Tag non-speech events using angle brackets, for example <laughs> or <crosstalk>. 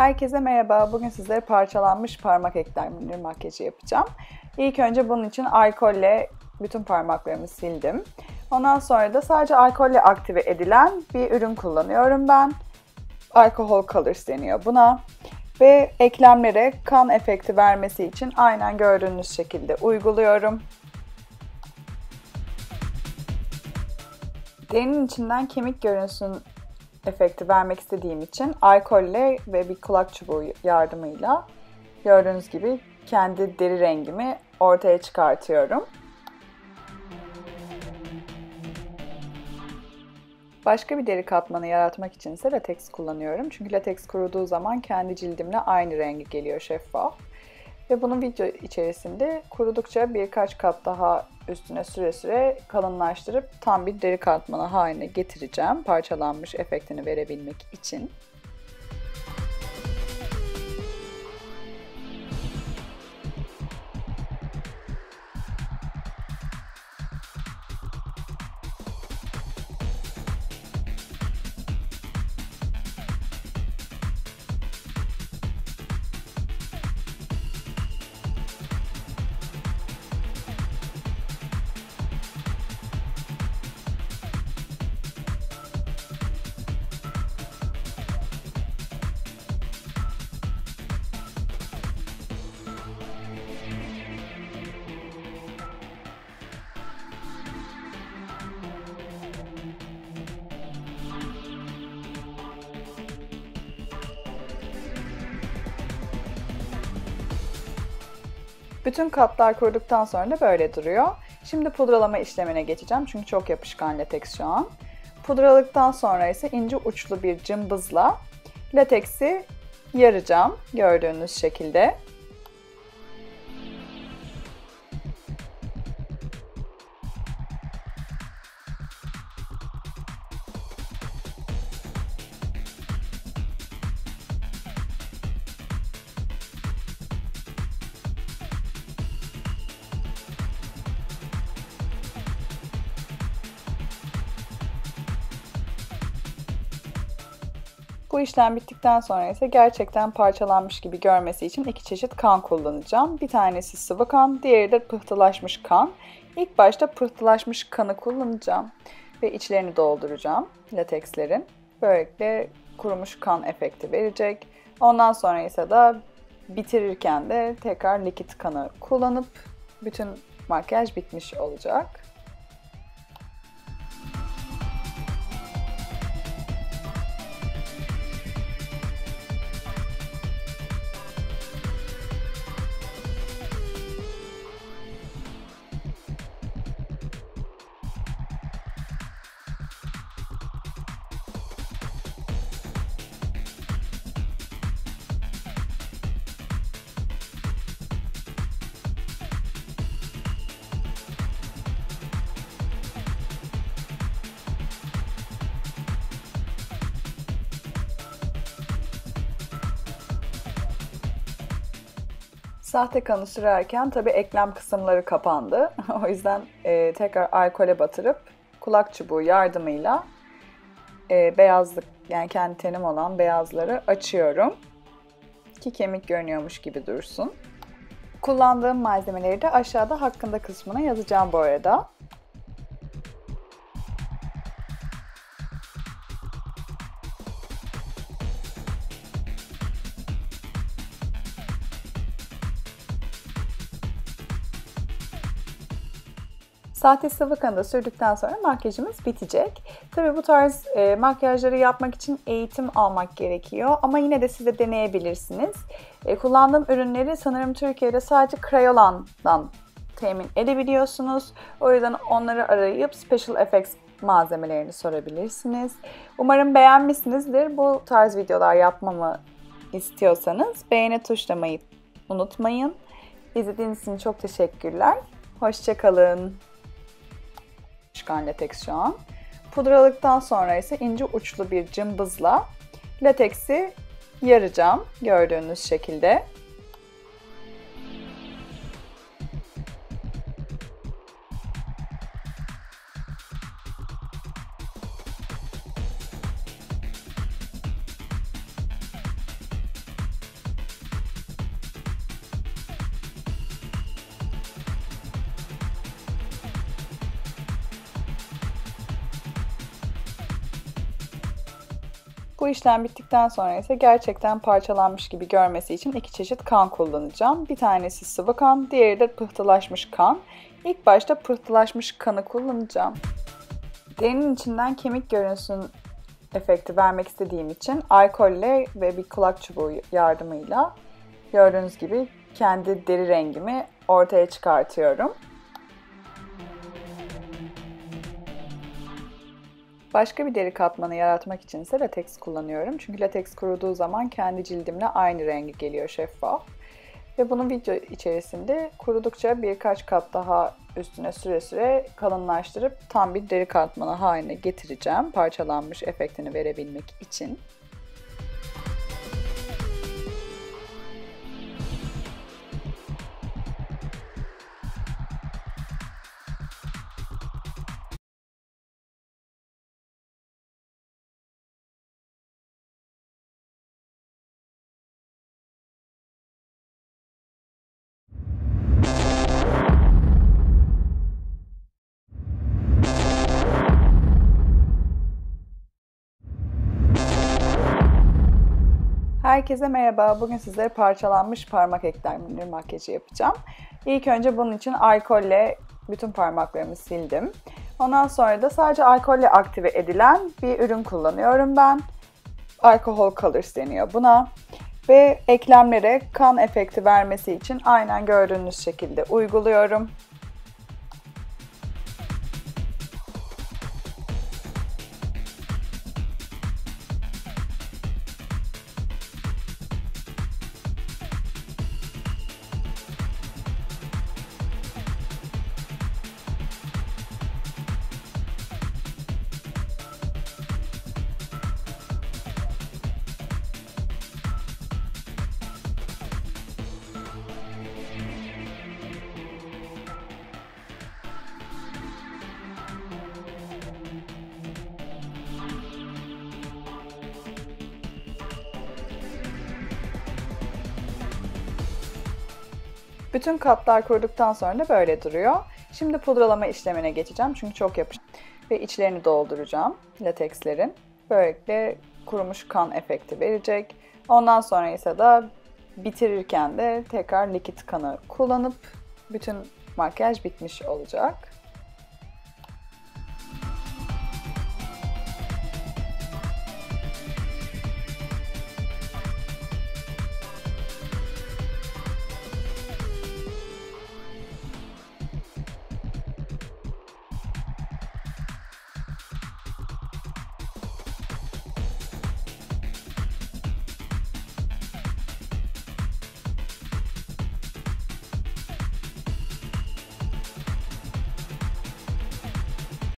Herkese merhaba. Bugün sizlere parçalanmış parmak eklemleri makyajı yapacağım. İlk önce bunun için alkolle bütün parmaklarımı sildim. Ondan sonra da sadece alkolle aktive edilen bir ürün kullanıyorum ben. Alcohol Colors deniyor buna. Ve eklemlere kan efekti vermesi için aynen gördüğünüz şekilde uyguluyorum. Derinin içinden kemik görünsün efekti vermek istediğim için alkolle ve bir kulak çubuğu yardımıyla gördüğünüz gibi kendi deri rengimi ortaya çıkartıyorum. Başka bir deri katmanı yaratmak için ise lateks kullanıyorum. Çünkü lateks kuruduğu zaman kendi cildimle aynı rengi geliyor şeffaf. Ve bunu video içerisinde kurudukça birkaç kat daha üstüne süre süre kalınlaştırıp tam bir deri katmanı haline getireceğim. Parçalanmış efektini verebilmek için. Bütün katlar kuruduktan sonra da böyle duruyor. Şimdi pudralama işlemine geçeceğim çünkü çok yapışkan lateks şu an. Pudraladıktan sonra ise ince uçlu bir cımbızla lateksi yaracağım gördüğünüz şekilde. Bu işlem bittikten sonra ise gerçekten parçalanmış gibi görmesi için iki çeşit kan kullanacağım. Bir tanesi sıvı kan, diğeri de pıhtılaşmış kan. İlk başta pıhtılaşmış kanı kullanacağım ve içlerini dolduracağım latekslerin. Böylelikle kurumuş kan efekti verecek. Ondan sonra ise de bitirirken de tekrar likit kanı kullanıp bütün makyaj bitmiş olacak. Sahte kanı sürerken tabii eklem kısımları kapandı. <laughs> o yüzden e, tekrar alkole batırıp kulak çubuğu yardımıyla e, beyazlık yani kendi tenim olan beyazları açıyorum. Ki kemik görünüyormuş gibi dursun. Kullandığım malzemeleri de aşağıda hakkında kısmına yazacağım bu arada. Sahte sıvı kanı sürdükten sonra makyajımız bitecek. Tabii bu tarz e, makyajları yapmak için eğitim almak gerekiyor ama yine de siz de deneyebilirsiniz. E, kullandığım ürünleri sanırım Türkiye'de sadece Crayolan'dan temin edebiliyorsunuz. O yüzden onları arayıp Special Effects malzemelerini sorabilirsiniz. Umarım beğenmişsinizdir. Bu tarz videolar yapmamı istiyorsanız beğeni tuşlamayı unutmayın. İzlediğiniz için çok teşekkürler. Hoşçakalın çıkan lateks şu an. Pudraladıktan sonra ise ince uçlu bir cımbızla lateksi yaracağım gördüğünüz şekilde. Bu işlem bittikten sonra ise gerçekten parçalanmış gibi görmesi için iki çeşit kan kullanacağım. Bir tanesi sıvı kan, diğeri de pıhtılaşmış kan. İlk başta pıhtılaşmış kanı kullanacağım. Derinin içinden kemik görünsün efekti vermek istediğim için alkolle ve bir kulak çubuğu yardımıyla gördüğünüz gibi kendi deri rengimi ortaya çıkartıyorum. Başka bir deri katmanı yaratmak için ise lateks kullanıyorum. Çünkü lateks kuruduğu zaman kendi cildimle aynı rengi geliyor şeffaf. Ve bunu video içerisinde kurudukça birkaç kat daha üstüne süre süre kalınlaştırıp tam bir deri katmanı haline getireceğim. Parçalanmış efektini verebilmek için. Herkese merhaba. Bugün sizlere parçalanmış parmak eklemleri makyajı yapacağım. İlk önce bunun için alkolle bütün parmaklarımı sildim. Ondan sonra da sadece alkolle aktive edilen bir ürün kullanıyorum ben. Alkohol Colors deniyor buna. Ve eklemlere kan efekti vermesi için aynen gördüğünüz şekilde uyguluyorum. Bütün katlar kuruduktan sonra da böyle duruyor. Şimdi pudralama işlemine geçeceğim çünkü çok yapışık. Ve içlerini dolduracağım latekslerin. Böylelikle kurumuş kan efekti verecek. Ondan sonra ise de bitirirken de tekrar likit kanı kullanıp bütün makyaj bitmiş olacak.